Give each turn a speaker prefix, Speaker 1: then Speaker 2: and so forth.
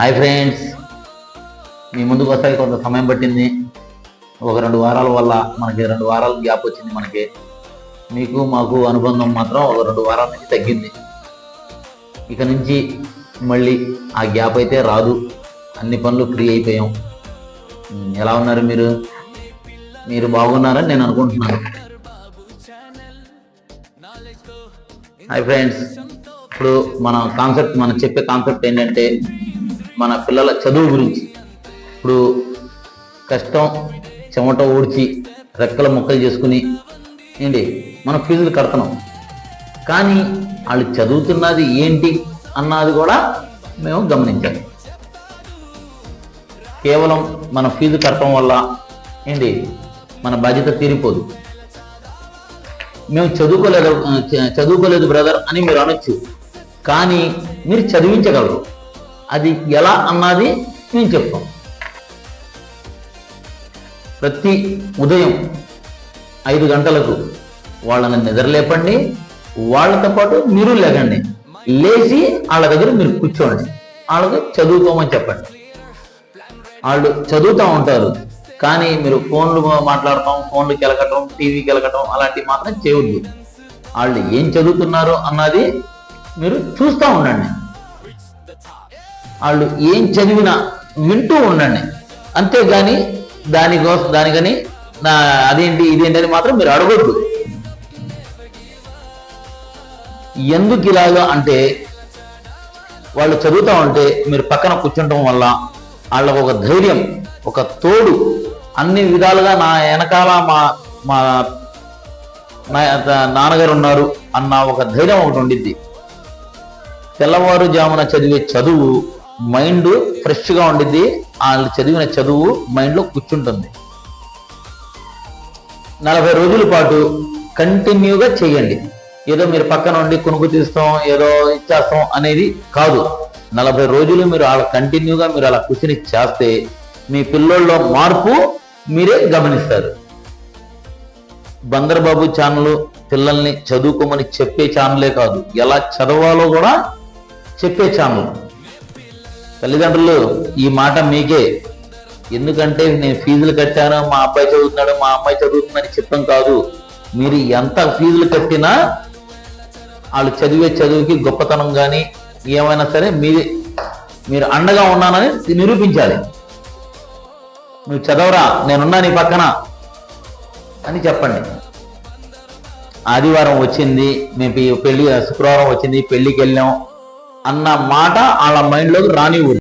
Speaker 1: Hi friends. మీ ముందుకు వస్తాయి కొంత సమయం పట్టింది. ఒక రెండు వారాల వల్ల మనకి రెండు వారాల గ్యాప్ వచ్చింది మనకి. మీకు మాకు అనుబంధం మాత్రం ఒక రెండు వారాల నుంచి తగ్గింది. ఇక నుంచి మళ్ళీ ఆ గ్యాప్ అయితే రాదు. అన్ని పనులు ఫ్రీ అయిపోయాం. ఎలా ఉన్నారు మీరు? మీరు బాగున్నారని నేను అనుకుంటున్నాను. Hi friends. ఇప్పుడు మన కాన్సెప్ట్ మనం చెప్పే కాన్సెప్ట్ ఏంటంటే మన పిల్లల చదువు గురించి. ఇప్పుడు కష్టం చెమట ఊడ్చి రెక్కల ముక్కలు చేసుకుని ఏంటి? మనం ఫీజులు కడుతున్నాం. కానీ వాళ్ళు చదువుతున్నది ఏంటి అన్నది కూడా మేము గమనించాలి కేవలం మన ఫీజు కట్టడం వల్ల ఏంటి? మన బాధ్యత తీరిపోదు. మేము చదువుకోలేదు చదువుకోలేదు బ్రదర్ అని మీరు అనొచ్చు. కానీ మీరు చదివించగలరు. అది ఎలా అన్నది మేము చెప్తాం ప్రతి ఉదయం ఐదు గంటలకు వాళ్ళని నిద్రలేపండి వాళ్ళతో పాటు మీరు లేకండి లేచి వాళ్ళ దగ్గర మీరు కూర్చోండి. వాళ్ళకి చదువుకోమని చెప్పండి. వాళ్ళు చదువుతూ ఉంటారు కానీ మీరు ఫోన్లు మాట్లాడటం ఫోన్లు కెలకటం టీవీ కెలకటం అలాంటివి మాత్రం చేయవద్దు వాళ్ళు ఏం చదువుతున్నారో అన్నది మీరు చూస్తూ ఉండండి. వాళ్ళు ఏం చదివినా వింటూ ఉండండి. అంతేగాని దానికోసం దానికని నా అదేంటి ఇదేంటి అని మాత్రం మీరు అడగొద్దు. ఎందుకు ఇలాగా అంటే వాళ్ళు చదువుతూ ఉంటే మీరు పక్కన కూర్చుంటం వల్ల వాళ్ళకు ఒక ధైర్యం ఒక తోడు అన్ని విధాలుగా నా వెనకాల మా మా నాన్నగారు ఉన్నారు అన్న ఒక ధైర్యం ఒకటి ఉండిద్ది. తెల్లవారుజామున చదివే చదువు మైండ్ ఫ్రెష్గా ఉండిద్ది వాళ్ళు చదివిన చదువు మైండ్లో కూర్చుంటుంది. నలభై రోజుల పాటు కంటిన్యూగా చేయండి. ఏదో మీరు పక్కన ఉండి కొనుక్కు తీస్తాం ఏదో ఇచ్చేస్తాం అనేది కాదు. నలభై రోజులు మీరు అలా కంటిన్యూగా మీరు అలా కూర్చుని చేస్తే మీ పిల్లోళ్ళలో మార్పు మీరే గమనిస్తారు. బందర్బాబు ఛానల్ పిల్లల్ని చదువుకోమని చెప్పే ఛానలే కాదు ఎలా చదవాలో కూడా చెప్పే ఛానల్. తల్లిదండ్రులు ఈ మాట మీకే. ఎందుకంటే నేను ఫీజులు కట్టాను మా అబ్బాయి చదువుతున్నాడు మా అమ్మాయి చదువుతుందని చెప్పం కాదు. మీరు ఎంత ఫీజులు కట్టినా వాళ్ళు చదివే చదువుకి గొప్పతనం కానీ ఏమైనా సరే మీది మీరు అండగా ఉన్నానని నిరూపించాలి. నువ్వు చదవరా నేనున్నా నీ పక్కన అని చెప్పండి. ఆదివారం వచ్చింది మేము పెళ్ళి శుక్రవారం వచ్చింది పెళ్ళికి వెళ్ళాం అన్న మాట వాళ్ళ మైండ్లోకి రానివ్వదు